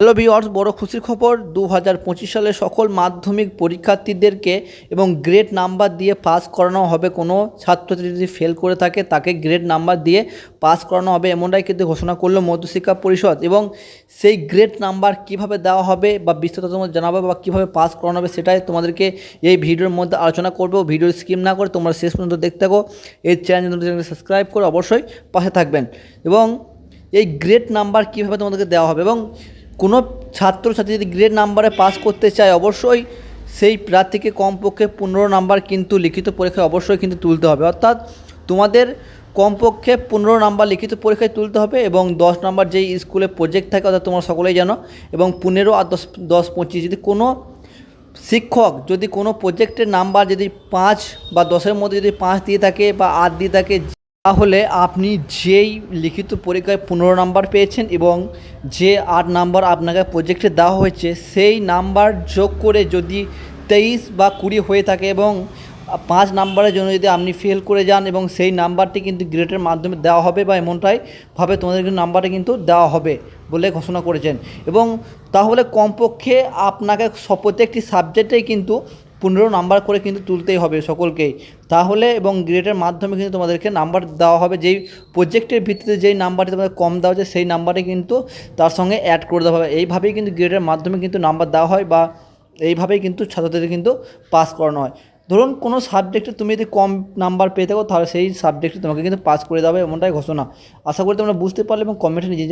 Hello viewers বড় খুশির খবর। দু হাজার পঁচিশ সালে সকল মাধ্যমিক পরীক্ষার্থীদেরকে এবং গ্রেড নাম্বার দিয়ে পাস করানো হবে। কোনো ছাত্রছাত্রী যদি ফেল করে থাকে, তাকে গ্রেড নাম্বার দিয়ে পাস করানো হবে এমনটাই কিন্তু ঘোষণা করল মধ্যশিক্ষা পরিষদ এবং সেই গ্রেড নাম্বার কীভাবে দেওয়া হবে বা বিস্তারিত তোমাদের জানাব বা কীভাবে পাস করানো হবে সেটাই তোমাদেরকে এই ভিডিওর মধ্যে আলোচনা করব। ভিডিও স্কিম না করে তোমরা শেষ পর্যন্ত দেখতে থাকো। এই চ্যানেল সাবস্ক্রাইব করে অবশ্যই পাশে থাকবেন এবং এই গ্রেড নাম্বার কীভাবে তোমাদেরকে দেওয়া হবে এবং কোনো ছাত্রছাত্রী যদি গ্রেড নাম্বারে পাস করতে চায়, অবশ্যই সেই প্রার্থীকে কমপক্ষে পনেরো নাম্বার কিন্তু লিখিত পরীক্ষায় অবশ্যই কিন্তু তুলতে হবে। অর্থাৎ তোমাদের কমপক্ষে পনেরো নাম্বার লিখিত পরীক্ষায় তুলতে হবে এবং দশ নাম্বার যেই স্কুলে প্রজেক্ট থাকে, অর্থাৎ তোমরা সকলেই জানো, এবং পনেরো আর দশ দশ পঁচিশ, যদি কোনো শিক্ষক যদি কোনো প্রজেক্টের নাম্বার যদি পাঁচ বা দশের মধ্যে যদি পাঁচ দিয়ে থাকে বা আট দিয়ে থাকে তাহলে আপনি যেই লিখিত পরীক্ষায় পনেরো নাম্বার পেয়েছেন এবং যে আট নাম্বার আপনাকে প্রজেক্টে দেওয়া হয়েছে, সেই নাম্বার যোগ করে যদি তেইশ বা কুড়ি হয়ে থাকে এবং পাঁচ নাম্বারের জন্য যদি আপনি ফেল করে যান এবং সেই নাম্বারটি কিন্তু গ্রেডের মাধ্যমে দেওয়া হবে বা এমনটাই ভাবে তোমাদের কিন্তু নাম্বারটা কিন্তু দেওয়া হবে বলে ঘোষণা করেছেন। এবং তাহলে কমপক্ষে আপনাকে প্রত্যেকটি সাবজেক্টেই কিন্তু পনেরো নাম্বার করে কিন্তু তুলতেই হবে সকলকেই। তাহলে এবং গ্রেডের মাধ্যমে কিন্তু তোমাদেরকে নাম্বার দেওয়া হবে। যেই প্রজেক্টের ভিত্তিতে যেই নাম্বারটি তোমাদের কম দেওয়া হচ্ছে সেই নাম্বারটি কিন্তু তার সঙ্গে অ্যাড করে দেওয়া হবে। এইভাবেই কিন্তু গ্রেডের মাধ্যমে কিন্তু নাম্বার দেওয়া হয় বা এইভাবেই কিন্তু ছাত্রদের কিন্তু পাস করানো হয়। ধরুন কোনো সাবজেক্টে তুমি যদি কম নাম্বার পেয়ে থাকো, তাহলে সেই সাবজেক্টে তোমাকে কিন্তু পাস করে দেওয়া হবে এমনটাই ঘোষণা। আশা করি তোমরা বুঝতে পারলে এবং কমেন্টে নিজে